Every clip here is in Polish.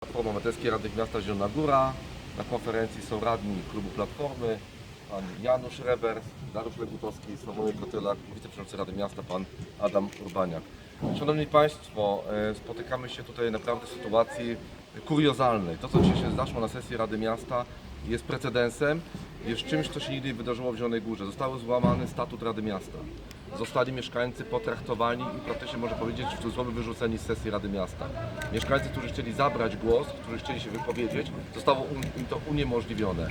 Platformy Obywatelskiej Rady Miasta Zielona Góra. Na konferencji są radni klubu Platformy, pan Janusz Reber, Dariusz Legutowski, Sławomir Kotylak, wiceprzewodniczący Rady Miasta, pan Adam Urbaniak. Szanowni Państwo, e, spotykamy się tutaj naprawdę w sytuacji kuriozalnej. To, co dzisiaj się zdarzyło na sesji Rady Miasta jest precedensem, jest czymś, co się nigdy nie wydarzyło w Zielonej Górze. Został złamany statut Rady Miasta. Zostali mieszkańcy potraktowani i praktycznie można powiedzieć w cudzysłowie wyrzuceni z sesji Rady Miasta. Mieszkańcy, którzy chcieli zabrać głos, którzy chcieli się wypowiedzieć, zostało im to uniemożliwione.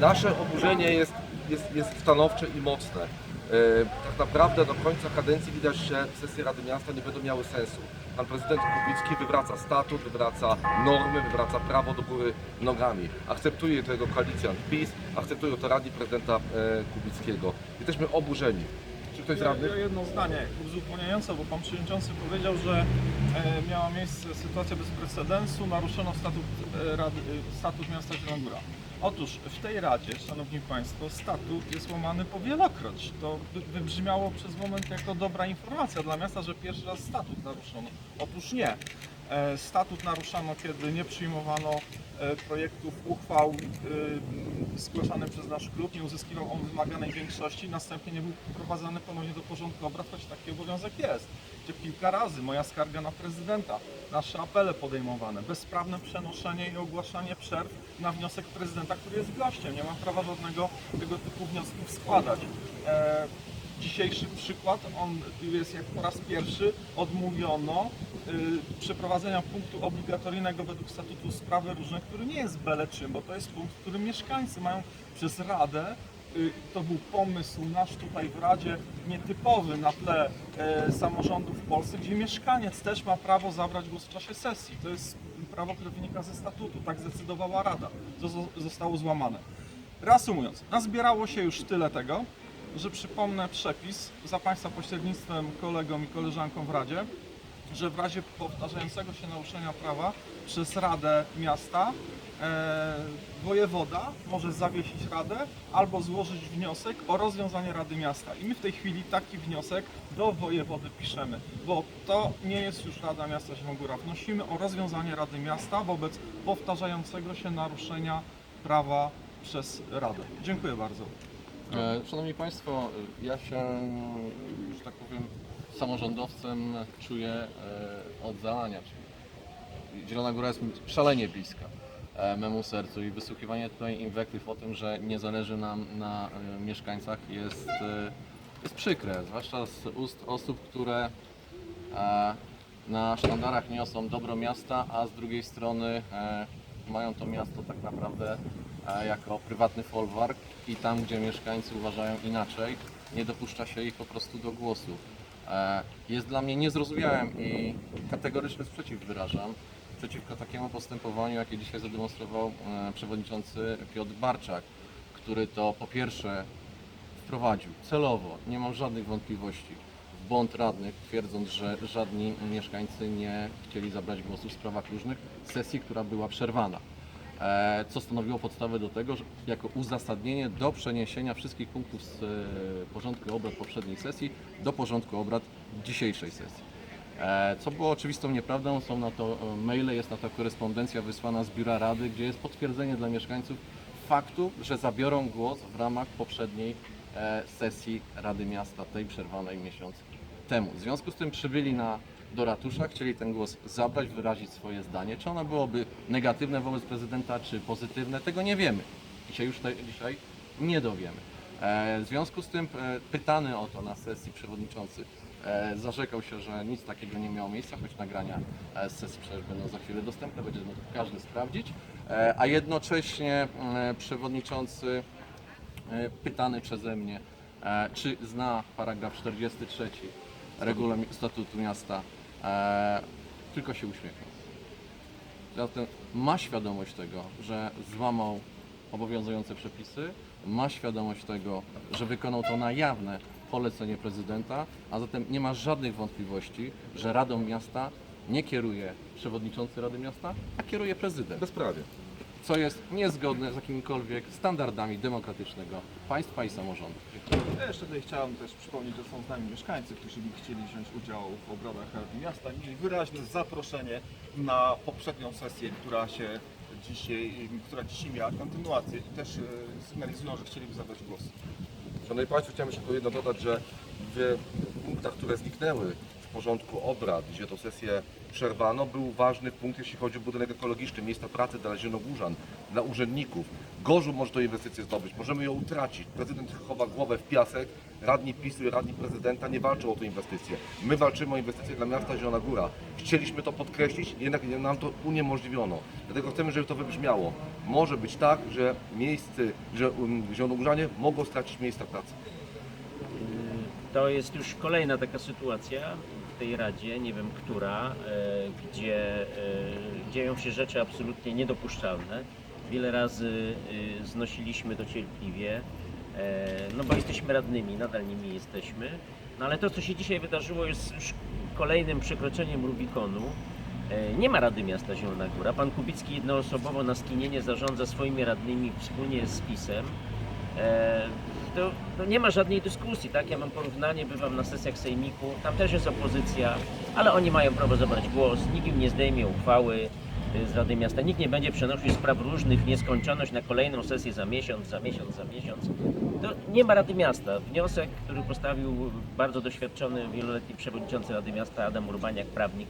Nasze oburzenie jest, jest, jest stanowcze i mocne. Yy, Tak naprawdę do końca kadencji widać, że sesje Rady Miasta nie będą miały sensu. Pan prezydent Kubicki wywraca statut, wywraca normy, wywraca prawo do góry nogami. Akceptuje to jego koalicjant PiS, akceptują to radni prezydenta e, Kubickiego. Jesteśmy oburzeni. Czy ktoś z radnych? ja jedno zdanie uzupełniające, bo pan przewodniczący powiedział, że e, miała miejsce sytuacja bez precedensu, naruszono statut, e, rady, e, statut miasta Zielona Góra. Otóż w tej Radzie, Szanowni Państwo, statut jest łamany powielokroć. To wy- wybrzmiało przez moment jako dobra informacja dla miasta, że pierwszy raz statut naruszono. Otóż nie. E, Statut naruszano, kiedy nie przyjmowano projektów uchwał e, zgłaszanych przez nasz klub, nie uzyskiwał on wymaganej większości, następnie nie był wprowadzany ponownie do porządku obrad, choć taki obowiązek jest. Gdzie kilka razy moja skarga na prezydenta, nasze apele podejmowane, bezprawne przenoszenie i ogłaszanie przerw na wniosek prezydenta, który jest gościem, nie ma prawa żadnego tego typu wniosków składać. E, dzisiejszy przykład, on jest jak po raz pierwszy odmówiono y, przeprowadzenia punktu obligatoryjnego według statutu sprawy różne, który nie jest byle czym, bo to jest punkt, w którym mieszkańcy mają przez Radę y, to był pomysł nasz tutaj w Radzie, nietypowy na tle e, samorządów w Polsce, gdzie mieszkaniec też ma prawo zabrać głos w czasie sesji. To jest prawo, które wynika ze statutu, tak zdecydowała Rada. To zo- zostało złamane. Reasumując, nazbierało się już tyle tego, że przypomnę przepis za Państwa pośrednictwem kolegom i koleżankom w Radzie, że w razie powtarzającego się naruszenia prawa przez Radę Miasta e, wojewoda może zawiesić Radę albo złożyć wniosek o rozwiązanie Rady Miasta. I my w tej chwili taki wniosek do wojewody piszemy, bo to nie jest już Rada Miasta Zielonogóra. Wnosimy o rozwiązanie Rady Miasta wobec powtarzającego się naruszenia prawa przez Radę. Dziękuję bardzo. E, Szanowni Państwo, e, ja się, że tak powiem, samorządowcem czuję e, od zalania. Zielona Góra jest szalenie bliska memu sercu i wysłuchiwanie tutaj inwektyw o tym, że nie zależy nam na mieszkańcach jest, jest przykre, zwłaszcza z ust osób, które na sztandarach niosą dobro miasta, a z drugiej strony mają to miasto tak naprawdę e, jako prywatny folwark i tam, gdzie mieszkańcy uważają inaczej, nie dopuszcza się ich po prostu do głosu. E, Jest dla mnie niezrozumiałym i kategoryczny sprzeciw wyrażam przeciwko takiemu postępowaniu, jakie dzisiaj zademonstrował e, przewodniczący Piotr Barczak, który to po pierwsze wprowadził celowo, nie mam żadnych wątpliwości, błąd radnych, twierdząc, że żadni mieszkańcy nie chcieli zabrać głosu w sprawach różnych sesji, która była przerwana. E, Co stanowiło podstawę do tego, że jako uzasadnienie do przeniesienia wszystkich punktów z e, porządku obrad poprzedniej sesji do porządku obrad dzisiejszej sesji. E, Co było oczywistą nieprawdą, są na to maile, jest na to korespondencja wysłana z biura rady, gdzie jest potwierdzenie dla mieszkańców faktu, że zabiorą głos w ramach poprzedniej sesji Rady Miasta, tej przerwanej miesiąc temu. W związku z tym przybyli na, do ratusza, chcieli ten głos zabrać, wyrazić swoje zdanie. Czy ono byłoby negatywne wobec prezydenta, czy pozytywne, tego nie wiemy. Się już te, dzisiaj nie dowiemy. E, w związku z tym e, pytany o to na sesji przewodniczący e, zarzekał się, że nic takiego nie miało miejsca, choć nagrania e, z sesji przecież będą za chwilę dostępne, będzie mógł każdy sprawdzić. E, a jednocześnie e, przewodniczący pytany przeze mnie, e, czy zna paragraf 43 regulamin statutu miasta, e, tylko się uśmiechnął. Zatem ma świadomość tego, że złamał obowiązujące przepisy, ma świadomość tego, że wykonał to na jawne polecenie prezydenta, a zatem nie ma żadnych wątpliwości, że Radą Miasta nie kieruje przewodniczący Rady Miasta, a kieruje prezydent. Bezprawie. Co jest niezgodne z jakimikolwiek standardami demokratycznego państwa i samorządu. Ja jeszcze tutaj chciałem też przypomnieć, że są z nami mieszkańcy, którzy by chcieli wziąć udział w obradach Rady Miasta. Mieli wyraźne zaproszenie na poprzednią sesję, która się dzisiaj, która dzisiaj miała kontynuację i też e, sygnalizują, że chcieliby zabrać głos. Szanowni Państwo, chciałem jeszcze tylko jedno dodać, że w punktach, które zniknęły porządku obrad, gdzie tę sesję przerwano, był ważny punkt, jeśli chodzi o budynek ekologiczny, miejsca pracy dla zielonogórzan, dla urzędników. Gorzów może tę inwestycję zdobyć, możemy ją utracić. Prezydent chowa głowę w piasek, radni PiSu i radni prezydenta nie walczą o tę inwestycję. My walczymy o inwestycję dla miasta Zielona Góra. Chcieliśmy to podkreślić, jednak nam to uniemożliwiono. Dlatego chcemy, żeby to wybrzmiało. Może być tak, że miejscy, że um, zielonogórzanie mogą stracić miejsca pracy. To jest już kolejna taka sytuacja w tej Radzie, nie wiem która, e, gdzie e, dzieją się rzeczy absolutnie niedopuszczalne. Wiele razy e, znosiliśmy to cierpliwie, no bo jesteśmy radnymi, nadal nimi jesteśmy. No ale to, co się dzisiaj wydarzyło, jest już kolejnym przekroczeniem Rubikonu. Nie ma Rady Miasta Zielona Góra. Pan Kubicki jednoosobowo na skinienie zarządza swoimi radnymi wspólnie z PiSem. E, to, to nie ma żadnej dyskusji, tak? Ja mam porównanie, bywam na sesjach sejmiku, tam też jest opozycja, ale oni mają prawo zabrać głos, nikt im nie zdejmie uchwały y, z Rady Miasta, nikt nie będzie przenosił spraw różnych w nieskończoność na kolejną sesję za miesiąc, za miesiąc, za miesiąc. To nie ma Rady Miasta. Wniosek, który postawił bardzo doświadczony, wieloletni przewodniczący Rady Miasta Adam Urbaniak, prawnik,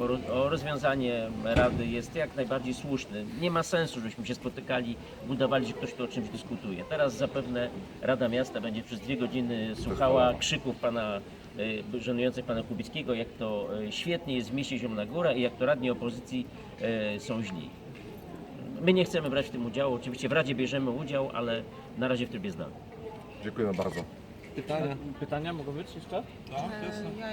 o, ro- o rozwiązanie Rady jest jak najbardziej słuszny. Nie ma sensu, żebyśmy się spotykali, budowali, że ktoś tu o czymś dyskutuje. Teraz zapewne Rada Miasta będzie przez dwie godziny słuchała krzyków pana y, żenujących pana Kubickiego, jak to y, świetnie jest w mieście Zielona Góra i jak to radni opozycji y, są źli. My nie chcemy brać w tym udziału. Oczywiście w Radzie bierzemy udział, ale na razie w trybie zdalnym. Dziękujemy bardzo. Pytania? Pytania mogą być jeszcze? Tak, jasne. Ja